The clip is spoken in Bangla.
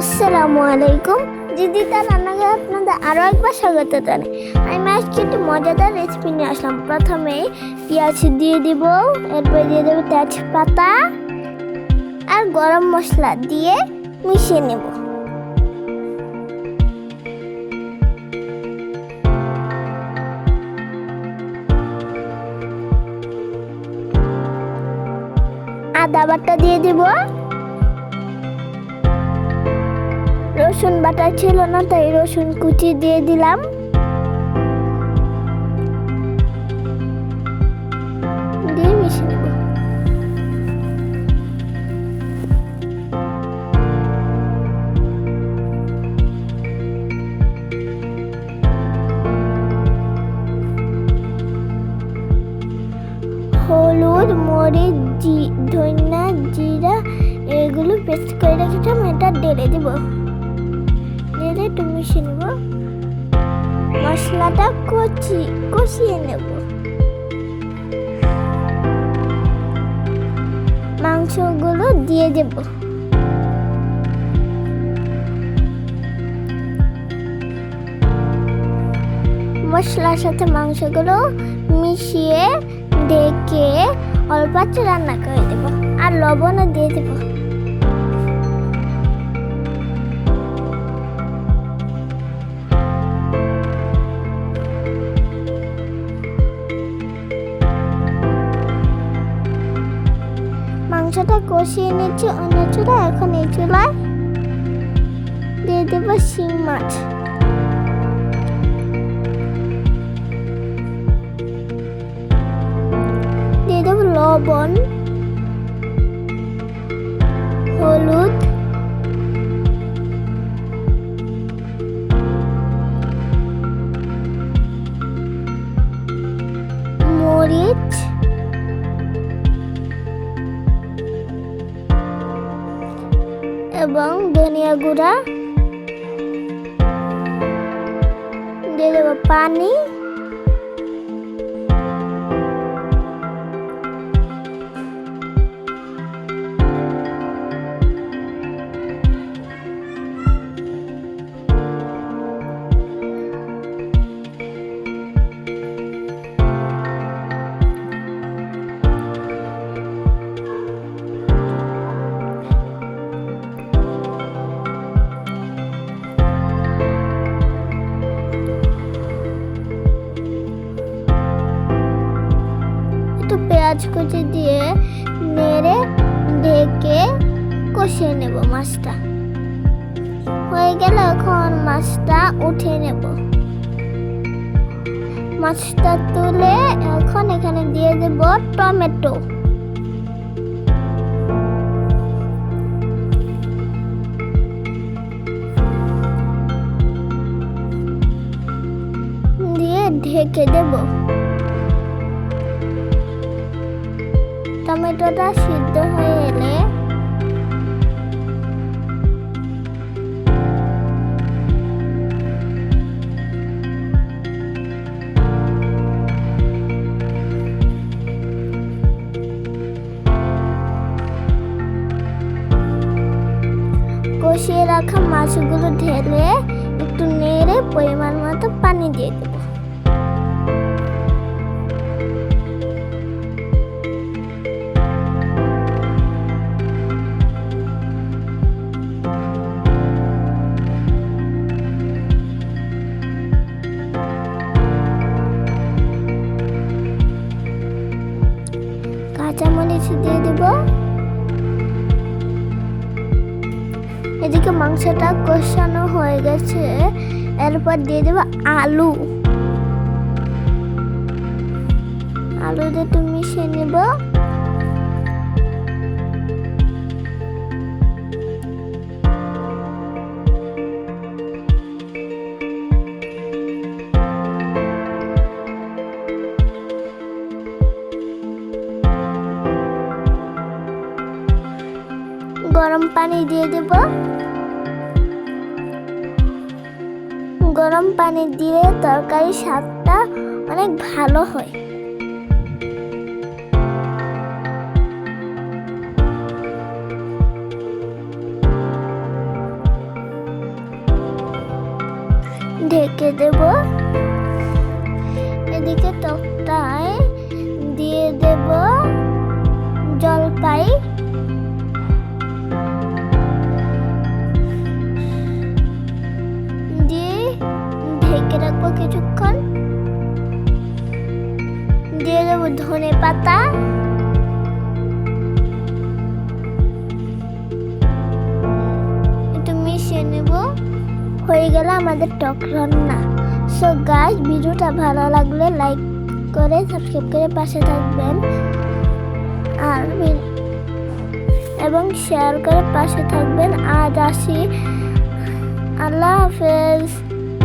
আসসালামু আলাইকুম। দিদিতা রান্নাঘরে আপনাদের আরও একবার স্বাগত জানাই। আমি আজকে একটি মজাদার রেসিপি নিয়ে আসলাম। প্রথমে পেঁয়াজ দিয়ে দিব, এরপর দিয়ে দেবো তেজপাতা আর গরম মশলা দিয়ে মিশিয়ে নেব। আদা বাটা দিয়ে দিব। রসুন বাটা ছিল না, তাই রসুন কুচি দিয়ে দিলাম। হলুদ, মরিচ ধনিয়া, জিরা, এগুলো পেস্ট করে রেখেছিলাম। মিশিয়ে নেব? মশলাটা কচি, কষিয়ে নেব। মাংসগুলো দিয়ে দেব। মশলার সাথে মাংসগুলো মিশিয়ে, ডেকে অল্প রান্না করে দেব। আর লবণও দিয়ে দেব। মাংসটা কষিয়ে নিচ্ছি, অন্য চুলা এখন এই চুলায় দিয়ে দেবো শিং মাছ। দিয়ে দেবো লবণ। এবং ধনিয়া গুঁড়া দিয়ে দেবো পানি কুচি দিয়ে নেড়ে ঢেকে কষিয়ে নেব মাছটা। হয়ে গেলে এখন মাছটা উঠে নেব। মাছটা তুলে এখন এখানে দিয়ে দেব টমেটো। দিয়ে ঢেকে দেবো। টমেটোটা সিদ্ধ হয়ে এলে কষিয়ে রাখা মাছগুলো ঢেলে একটু নেড়ে পরিমাণ মতো পানি দিয়ে দেবো। দিয়ে দেব। এদিকে মাংসটা কষানো হয়ে গেছে। এরপর দিয়ে দেব আলু। আলু দিয়ে তুমি মিশিয়ে নেব। গরম পানি দিয়ে দেব। গরম পানি দিয়ে তরকারির স্বাদটা অনেক ভালো হয়। ঢেকে দেব। এদিকে তক্তায় দিয়ে দেব জলপাই। ঢেকে রাখব কিছুক্ষণ। দিয়ে দেবো ধনে পাতা। একটু মিশিয়ে নেব। হয়ে গেল আমাদের টক রান্না। সো গাছ ভিডিওটা ভালো লাগলে লাইক করে সাবস্ক্রাইব করে পাশে থাকবেন। আর এবং শেয়ার করে পাশে থাকবেন। আজ আসি। আল্লাহ হাফেজ।